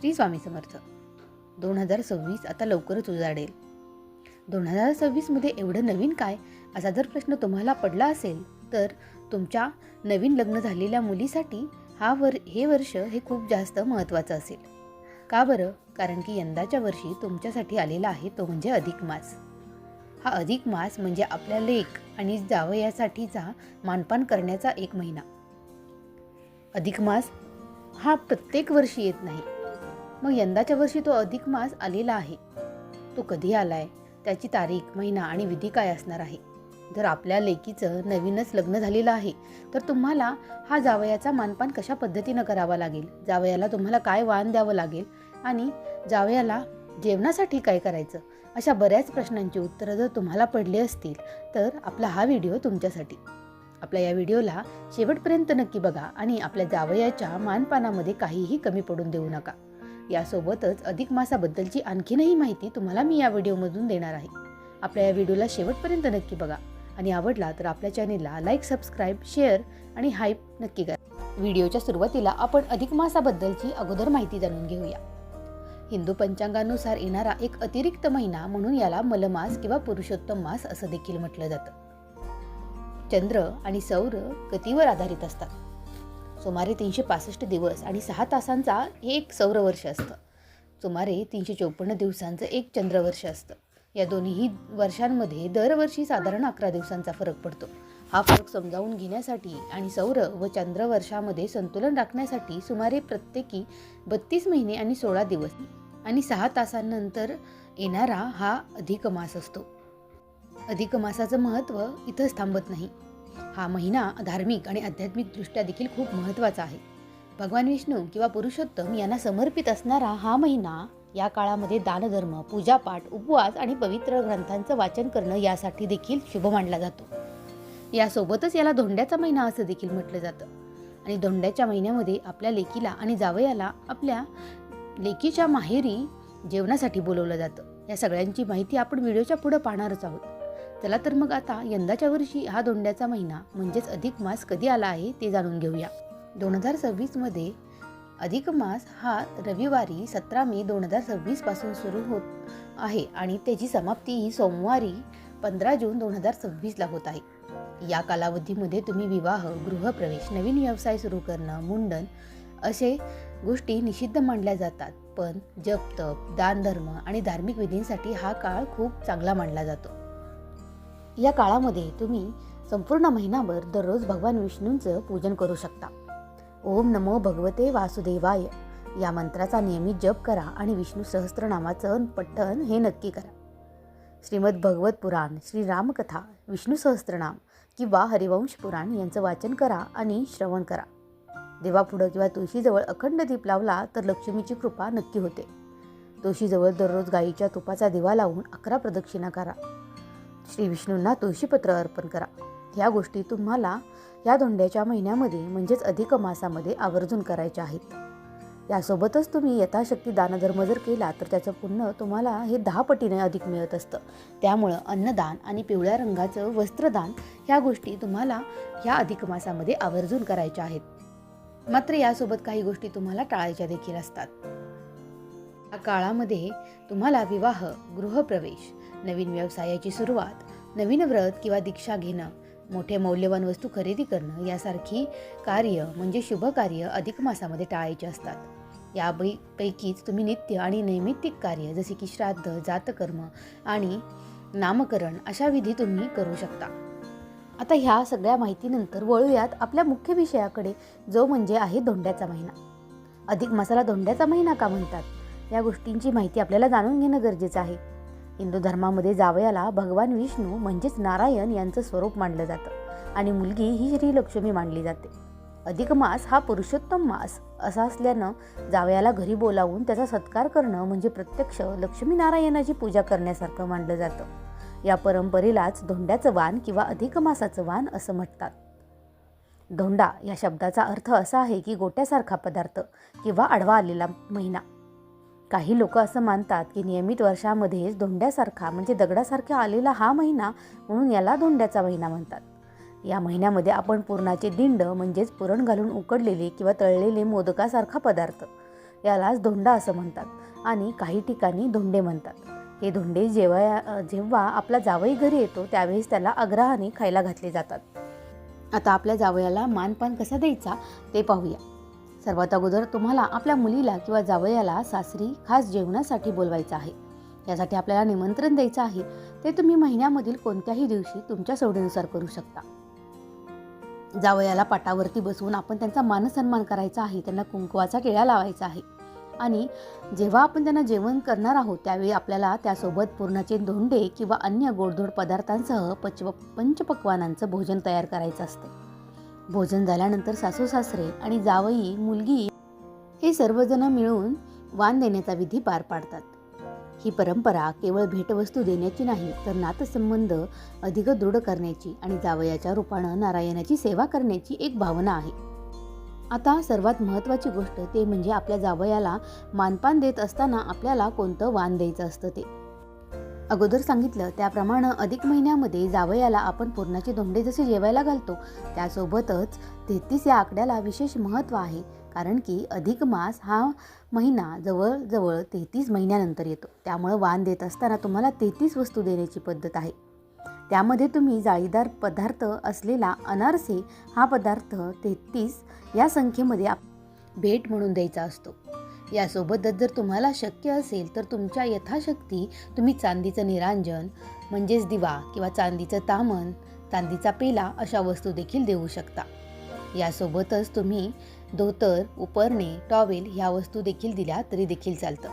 श्री स्वामी समर्थ. दोन हजार सव्वीस आता लवकरच उजाडेल. दोन हजार सव्वीसमध्ये एवढं नवीन काय? असा जर प्रश्न तुम्हाला पडला असेल तर तुमच्या नवीन लग्न झालेल्या मुलीसाठी हा वर हे वर्ष हे खूप जास्त महत्त्वाचं असेल. का बरं? कारण की यंदाच्या वर्षी तुमच्यासाठी आलेला आहे तो म्हणजे अधिक मास. हा अधिक मास म्हणजे आपल्या लेख आणि जावयासाठीचा मानपान करण्याचा एक महिना. अधिक मास हा प्रत्येक वर्षी येत नाही. मग यंदाच्या वर्षी तो अधिक मास आलेला आहे. तो कधी आलाय? त्याची तारीख महिना आणि विधी काय असणार आहे? जर आपल्या लेकीचं नवीनच लग्न झालेलं आहे तर तुम्हाला हा जावयाचा मानपान कशा पद्धतीनं करावा लागेल? जावयाला तुम्हाला काय वाण द्यावं लागेल? आणि जावयाला जेवणासाठी काय करायचं? अशा बऱ्याच प्रश्नांची उत्तरं जर तुम्हाला पडली असतील तर आपला हा व्हिडिओ तुमच्यासाठी. आपल्या या व्हिडिओला शेवटपर्यंत नक्की बघा आणि आपल्या जावयाच्या मानपानामध्ये काहीही कमी पडून देऊ नका. यासोबतच अधिक मासाबद्दलची आणखीनही माहिती तुम्हाला मी या व्हिडिओमधून देणार आहे. आपल्या या व्हिडिओला शेवटपर्यंत नक्की बघा. आणि आवडला तर आपल्या चॅनेलला लाईक सबस्क्राईब शेअर आणि हाईप नक्की करा. व्हिडिओच्या सुरुवातीला आपण अधिक मासाबद्दलची अगोदर माहिती जाणून घेऊया. हिंदू पंचांगानुसार येणारा एक अतिरिक्त महिना म्हणून याला मलमास किंवा पुरुषोत्तम मास असं देखील म्हटलं जातं. चंद्र आणि सौर गतीवर आधारित असतात. सुमारे तीनशे पासष्ट दिवस आणि सहा तासांचा हे एक सौरवर्ष असतं. सुमारे तीनशे चोपन्न दिवसांचं एक चंद्रवर्ष असतं. या दोन्ही वर्षांमध्ये दरवर्षी साधारण अकरा दिवसांचा फरक पडतो. हा फरक समजावून घेण्यासाठी आणि सौर व चंद्रवर्षामध्ये संतुलन राखण्यासाठी सुमारे प्रत्येकी बत्तीस महिने आणि सोळा दिवस आणि सहा तासांनंतर येणारा हा अधिक मास असतो. अधिक मासाचं महत्त्व इथंच थांबत नाही. हा महिना धार्मिक आणि आध्यात्मिकदृष्ट्या देखील खूप महत्त्वाचा आहे. भगवान विष्णू किंवा पुरुषोत्तम यांना समर्पित असणारा हा महिना या काळामध्ये दानधर्म पूजापाठ उपवास आणि पवित्र ग्रंथांचं वाचन करणं यासाठी देखील शुभ मानला जातो. यासोबतच याला धोंड्याचा महिना असं देखील म्हटलं जातं. आणि धोंड्याच्या महिन्यामध्ये आपल्या लेकीला आणि जावयाला आपल्या लेकीच्या माहेरी जेवणासाठी बोलवलं जातं. या सगळ्यांची माहिती आपण व्हिडिओच्या पुढं पाहणारच आहोत. चला तर मग आता यंदाच्या वर्षी हा दोंड्याचा महिना म्हणजेच अधिक मास कधी आला आहे ते जाणून घेऊया. दोन हजार सव्वीसमध्ये अधिक मास हा रविवारी सतरा मे दोन हजार सव्वीसपासून सुरू होत आहे आणि त्याची समाप्ती ही सोमवारी पंधरा जून दोन हजार सव्वीसला होत आहे. या कालावधीमध्ये तुम्ही विवाह गृहप्रवेश नवीन व्यवसाय सुरू करणं मुंडन असे गोष्टी निषिद्ध मानल्या जातात. पण जप तप दानधर्म आणि धार्मिक विधींसाठी हा काळ खूप चांगला मानला जातो. या काळामध्ये तुम्ही संपूर्ण महिनाभर दररोज भगवान विष्णूंचं पूजन करू शकता. ओम नमो भगवते वासुदेवाय. या मंत्राचा नियमित जप करा आणि विष्णू सहस्त्रनामाचं पठण हे नक्की करा. श्रीमद भगवत पुराण श्री रामकथा विष्णू सहस्त्रनाम किंवा हरिवंश पुराण यांचं वाचन करा आणि श्रवण करा. देवापुढं किंवा तुळशीजवळ अखंड दीप लावला तर लक्ष्मीची कृपा नक्की होते. तुळशीजवळ दररोज गाईच्या तुपाचा दिवा लावून अकरा प्रदक्षिणा करा. श्री विष्णूंना तुळशीपत्र अर्पण करा. ह्या गोष्टी तुम्हाला या धोंड्याच्या महिन्यामध्ये म्हणजेच अधिक मासामध्ये आवर्जून करायच्या आहेत. यासोबतच तुम्ही यथाशक्ती दानधर्म जर केला तर त्याचं पुण्य तुम्हाला हे दहा पटीने अधिक मिळत असतं. त्यामुळं अन्नदान आणि पिवळ्या रंगाचं वस्त्रदान ह्या गोष्टी तुम्हाला ह्या अधिक मासामध्ये आवर्जून करायच्या आहेत. मात्र यासोबत काही गोष्टी तुम्हाला टाळायच्या देखील असतात. या काळामध्ये तुम्हाला विवाह गृहप्रवेश नवीन व्यवसायाची सुरुवात नवीन व्रत किंवा दीक्षा घेणं मोठे मौल्यवान वस्तू खरेदी करणं यासारखी कार्य म्हणजे शुभ कार्य अधिक मासामध्ये टाळायचे असतात. या पैकीच तुम्ही नित्य आणि नैमित्तिक कार्य जसे की श्राद्ध जातकर्म आणि नामकरण अशा विधी तुम्ही करू शकता. आता ह्या सगळ्या माहितीनंतर वळूयात आपल्या मुख्य विषयाकडे जो म्हणजे आहे धोंड्याचा महिना. अधिक मसाला धोंड्याचा महिना का म्हणतात? या गोष्टींची माहिती आपल्याला जाणून घेणं गरजेचं आहे. हिंदू धर्मामध्ये जावयाला भगवान विष्णू म्हणजेच नारायण यांचं स्वरूप मानलं जातं आणि मुलगी ही श्रीलक्ष्मी मानली जाते. अधिक मास हा पुरुषोत्तम मास असा असल्यानं जावयाला घरी बोलावून त्याचा सत्कार करणं म्हणजे प्रत्यक्ष लक्ष्मीनारायणाची पूजा करण्यासारखं मानलं जातं. या परंपरेलाच धोंड्याचं वाण किंवा अधिक मासाचं वाण असं म्हणतात. धोंडा या शब्दाचा अर्थ असा आहे की गोट्यासारखा पदार्थ किंवा आडवा आलेला महिना. काही लोक असं मानतात की नियमित वर्षामध्येच धोंड्यासारखा म्हणजे दगडासारखा आलेला हा महिना म्हणून याला धोंड्याचा महिना म्हणतात. या महिन्यामध्ये आपण पुरणाचे दिंड म्हणजेच पुरण घालून उकडलेले किंवा तळलेले मोदकासारखा पदार्थ यालाच धोंडा असं म्हणतात आणि काही ठिकाणी धोंडे म्हणतात. हे धोंडे जेव्हा जेव्हा आपला जावई घरी येतो त्यावेळेस त्याला आग्रहाने खायला घातले जातात. आता आपल्या जावयाला मानपान कसा द्यायचा ते पाहूया. सर्वात अगोदर तुम्हाला आपल्या मुलीला किंवा जावयाला सासरी खास जेवणासाठी बोलवायचं आहे. यासाठी आपल्याला निमंत्रण द्यायचं आहे. ते तुम्ही महिन्यामधील कोणत्याही दिवशी तुमच्या सवडीनुसार करू शकता. जावयाला पाटावरती बसवून आपण त्यांचा मानसन्मान करायचा आहे. त्यांना कुंकवाचा टिळा लावायचा आहे. आणि जेव्हा आपण त्यांना जेवण करणार आहोत त्यावेळी आपल्याला त्यासोबत पूर्णाचे धोंडे किंवा अन्य गोडधोड पदार्थांसह पचव पंचपक्वानांचं भोजन तयार करायचं असते. भोजन झाल्यानंतर सासू सासरे आणि जावई मुलगी हे सर्वजण मिळून वाण देण्याचा विधी पार पाडतात. ही परंपरा केवळ भेटवस्तू देण्याची नाही तर नातसंबंध अधिक दृढ करण्याची आणि जावयाच्या रूपानं नारायणाची सेवा करण्याची एक भावना आहे. आता सर्वात महत्त्वाची गोष्ट ते म्हणजे आपल्या जावयाला मानपान देत असताना आपल्याला कोणतं वाण द्यायचं असतं ते. अगोदर सांगितलं त्याप्रमाणे अधिक महिन्यामध्ये जावयाला आपण पूर्णाचे धोंडे जसे जेवायला घालतो त्यासोबतच तेहतीस या आकड्याला विशेष महत्त्व आहे कारण की अधिक मास हा महिना जवळजवळ तेहतीस महिन्यानंतर येतो. त्यामुळं वाण देत असताना तुम्हाला तेहतीस वस्तू देण्याची पद्धत आहे. त्यामध्ये तुम्ही जाळीदार पदार्थ असलेला अनारसे हा पदार्थ तेहतीस या संख्येमध्ये भेट म्हणून द्यायचा असतो. यासोबतच जर तुम्हाला शक्य असेल तर तुमच्या यथाशक्ती तुम्ही चांदीचं निरांजन म्हणजेच दिवा किंवा चांदीचं तामन चांदीचा पेला अशा वस्तू देखील देऊ शकता. यासोबतच तुम्ही धोतर उपरणे टॉवेल ह्या वस्तू देखील दिल्या तरी देखील चालतं.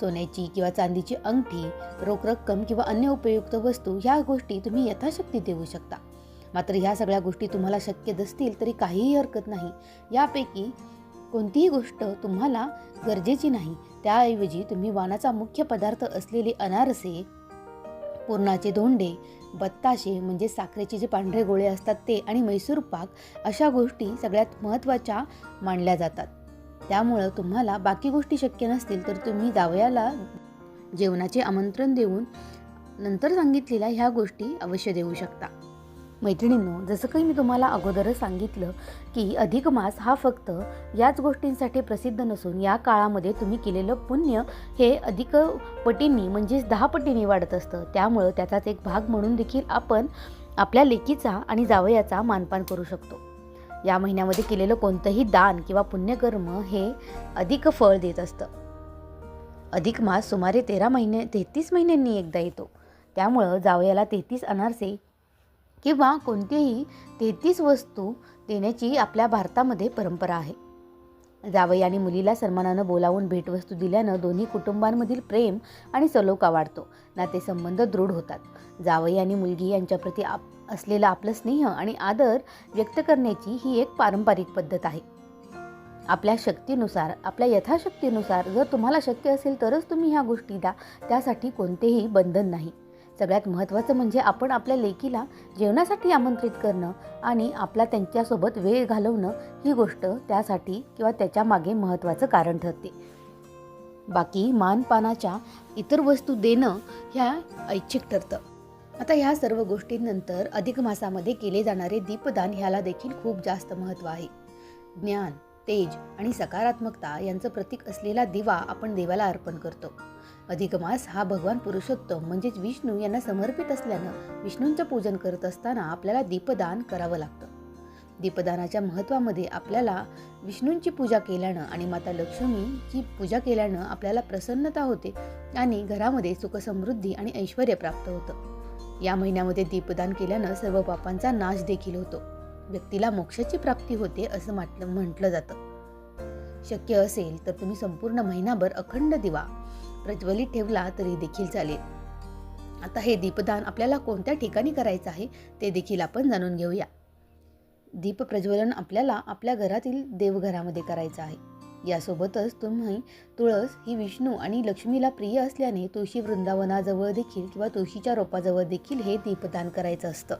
सोन्याची किंवा चांदीची अंगठी रोख रक्कम किंवा अन्य उपयुक्त वस्तू ह्या गोष्टी तुम्ही यथाशक्ती देऊ शकता. मात्र ह्या सगळ्या गोष्टी तुम्हाला शक्य नसतील तरी काहीही हरकत नाही. यापैकी कोणतीही गोष्ट तुम्हाला गरजेची नाही. त्याऐवजी तुम्ही वानाचा मुख्य पदार्थ असलेले अनारसे पुरणाचे धोंडे बत्ताशे म्हणजे साखरेचे जे पांढरे गोळे असतात ते आणि मैसूर पाक अशा गोष्टी सगळ्यात महत्त्वाच्या मानल्या जातात. त्यामुळं तुम्हाला बाकी गोष्टी शक्य नसतील तर तुम्ही जावयाला जेवणाचे आमंत्रण देऊन नंतर सांगितलेल्या ह्या गोष्टी अवश्य देऊ शकता. मैत्रिणींनो जसं काही मी तुम्हाला अगोदरच सांगितलं की अधिक मास हा फक्त याच गोष्टींसाठी प्रसिद्ध नसून या काळामध्ये तुम्ही केलेलं पुण्य हे अधिक पटींनी म्हणजेच दहा पटींनी वाढत असतं. त्यामुळं त्याचाच एक भाग म्हणून देखील आपण आपल्या लेकीचा आणि जावयाचा मानपान करू शकतो. या महिन्यामध्ये केलेलं कोणतंही दान किंवा पुण्यकर्म हे अधिक फळ देत असतं. अधिक मास सुमारे तेरा महिने तेहतीस महिन्यांनी एकदा येतो. त्यामुळं जावयाला तेहतीस अनारसे किंवा कोणतीही तेहतीस वस्तू देण्याची आपल्या भारतामध्ये परंपरा आहे. जावई आणि मुलीला सन्मानानं बोलावून भेटवस्तू दिल्यानं दोन्ही कुटुंबांमधील प्रेम आणि सलोखा वाढतो. नातेसंबंध दृढ होतात. जावई आणि मुलगी यांच्याप्रती आप असलेला आपलं स्नेह आणि आदर व्यक्त करण्याची ही एक पारंपरिक पद्धत आहे. आपल्या शक्तीनुसार आपल्या यथाशक्तीनुसार जर तुम्हाला शक्य असेल तरच तुम्ही ह्या गोष्टी द्या. त्यासाठी कोणतेही बंधन नाही. सगळ्यात महत्त्वाचं म्हणजे आपण आपल्या लेकीला जेवणासाठी आमंत्रित करणं आणि आपला त्यांच्यासोबत वेळ घालवणं ही गोष्ट त्यासाठी किंवा त्याच्यामागे महत्त्वाचं कारण ठरते. बाकी मानपानाच्या इतर वस्तू देणं ह्या ऐच्छिक ठरतं. आता ह्या सर्व गोष्टींनंतर अधिक मासामध्ये केले जाणारे दीपदान ह्याला देखील खूप जास्त महत्त्व आहे. ज्ञान तेज आणि सकारात्मकता यांचं प्रतीक असलेला दिवा आपण देवाला अर्पण करतो. अधिक मास हा भगवान पुरुषोत्तम म्हणजेच विष्णू यांना समर्पित असल्यानं विष्णूंचं पूजन करत असताना आपल्याला दीपदान करावं लागतं. दीपदानाच्या महत्त्वामध्ये आपल्याला विष्णूंची पूजा केल्यानं आणि माता लक्ष्मीची पूजा केल्यानं आपल्याला प्रसन्नता होते आणि घरामध्ये सुखसमृद्धी आणि ऐश्वर प्राप्त होतं. या महिन्यामध्ये दीपदान केल्यानं सर्व पापांचा नाश देखील होतो. व्यक्तीला मोक्षाची प्राप्ती होते असं म्हटलं म्हटलं जातं. शक्य असेल तर तुम्ही संपूर्ण महिनाभर अखंड दिवा प्रज्वलित ठेवला तरी देखील चालेल. आता हे दीपदान आपल्याला कोणत्या ठिकाणी करायचं आहे ते देखील आपण जाणून घेऊया. दीप प्रज्वलन आपल्याला आपल्या घरातील देवघरामध्ये करायचं आहे. यासोबतच तुम्ही तुळस ही विष्णू आणि लक्ष्मीला प्रिय असल्याने तुळशी वृंदावनाजवळ देखील किंवा तुळशीच्या रोपाजवळ देखील हे दीपदान करायचं असतं.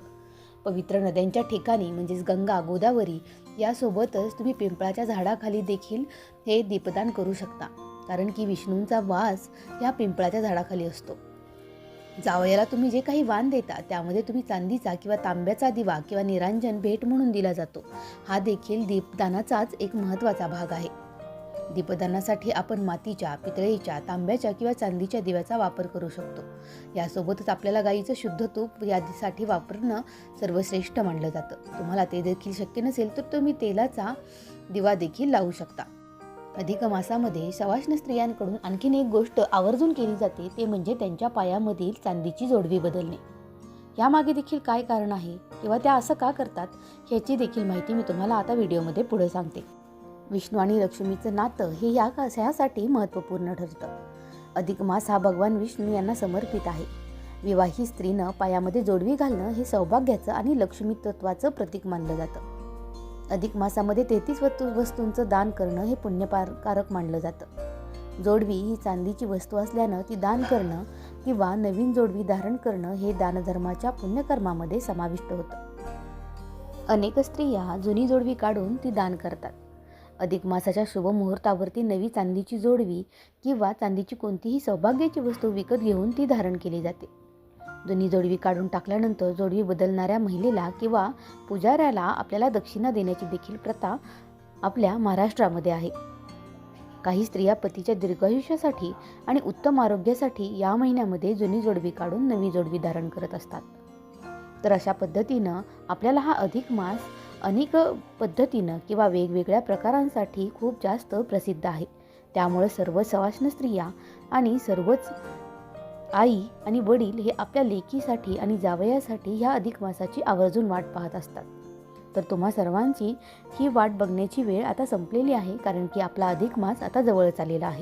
पवित्र नद्यांच्या ठिकाणी म्हणजेच गंगा गोदावरी यासोबतच तुम्ही पिंपळाच्या झाडाखाली देखील हे दीपदान करू शकता. कारण की विष्णूंचा वास या पिंपळाच्या झाडाखाली असतो. जावयाला तुम्ही जे काही वाण देता त्यामध्ये तुम्ही चांदीचा किंवा तांब्याचा दिवा किंवा निरांजन भेट म्हणून दिला जातो. हा देखील दीपदानाचाच एक महत्त्वाचा भाग आहे. दीपदानासाठी आपण मातीच्या पितळेच्या तांब्याच्या किंवा चांदीच्या दिव्याचा वापर करू शकतो. यासोबतच आपल्याला गाईचं शुद्ध तूप यादीसाठी वापरणं सर्वश्रेष्ठ मानलं जातं. तुम्हाला ते देखील शक्य नसेल तर तुम्ही तेलाचा दिवा देखील लावू शकता. अधिक मासामध्ये सवाष्ण स्त्रियांकडून आणखीन एक गोष्ट आवर्जून केली जाते ते म्हणजे त्यांच्या पायामधील चांदीची जोडवी बदलणे. यामागे देखील काय कारण आहे? किंवा त्या असं का करतात? ह्याची देखील माहिती मी तुम्हाला आता व्हिडिओमध्ये पुढे सांगते. विष्णू आणि लक्ष्मीचं नातं हे या ह्यासाठी महत्त्वपूर्ण ठरतं. अधिक मास हा भगवान विष्णू यांना समर्पित आहे. विवाही स्त्रीनं पायामध्ये जोडवी घालणं हे सौभाग्याचं आणि लक्ष्मी तत्वाचं प्रतीक मानलं जातं. अधिक मासामध्ये तेहतीस वस्तू वस्तूंचं दान करणं हे पुण्यकारक मानलं जातं. जोडवी ही चांदीची वस्तू असल्यानं ती दान करणं किंवा नवीन जोडवी धारण करणं हे दानधर्माच्या पुण्यकर्मामध्ये समाविष्ट होतं. अनेक स्त्रिया जुनी जोडवी काढून ती दान करतात. अधिक मासाच्या शुभ मुहूर्तावरती नवी चांदीची जोडवी किंवा चांदीची कोणतीही सौभाग्याची वस्तू विकत घेऊन ती धारण केली जाते. जुनी जोडवी काढून टाकल्यानंतर जोडवी बदलणाऱ्या महिलेला किंवा पुजाऱ्याला आपल्याला दक्षिणा देण्याची देखील प्रथा आपल्या महाराष्ट्रामध्ये आहे. काही स्त्रिया पतीच्या दीर्घायुष्यासाठी आणि उत्तम आरोग्यासाठी या महिन्यामध्ये जुनी जोडवी काढून नवी जोडवी धारण करत असतात. तर अशा पद्धतीनं आपल्याला हा अधिक मास अनेक पद्धतीनं किंवा वेगवेगळ्या प्रकारांसाठी खूप जास्त प्रसिद्ध आहे. त्यामुळे सर्व सवाष्ण स्त्रिया आणि सर्वच आई आणि वडील हे आपल्या लेकीसाठी आणि जावयासाठी ह्या अधिक मासाची आवर्जून वाट पाहत असतात. तर तुम्हा सर्वांची ही वाट बघण्याची वेळ आता संपलेली आहे कारण की आपला अधिक मास आता जवळच आलेला आहे.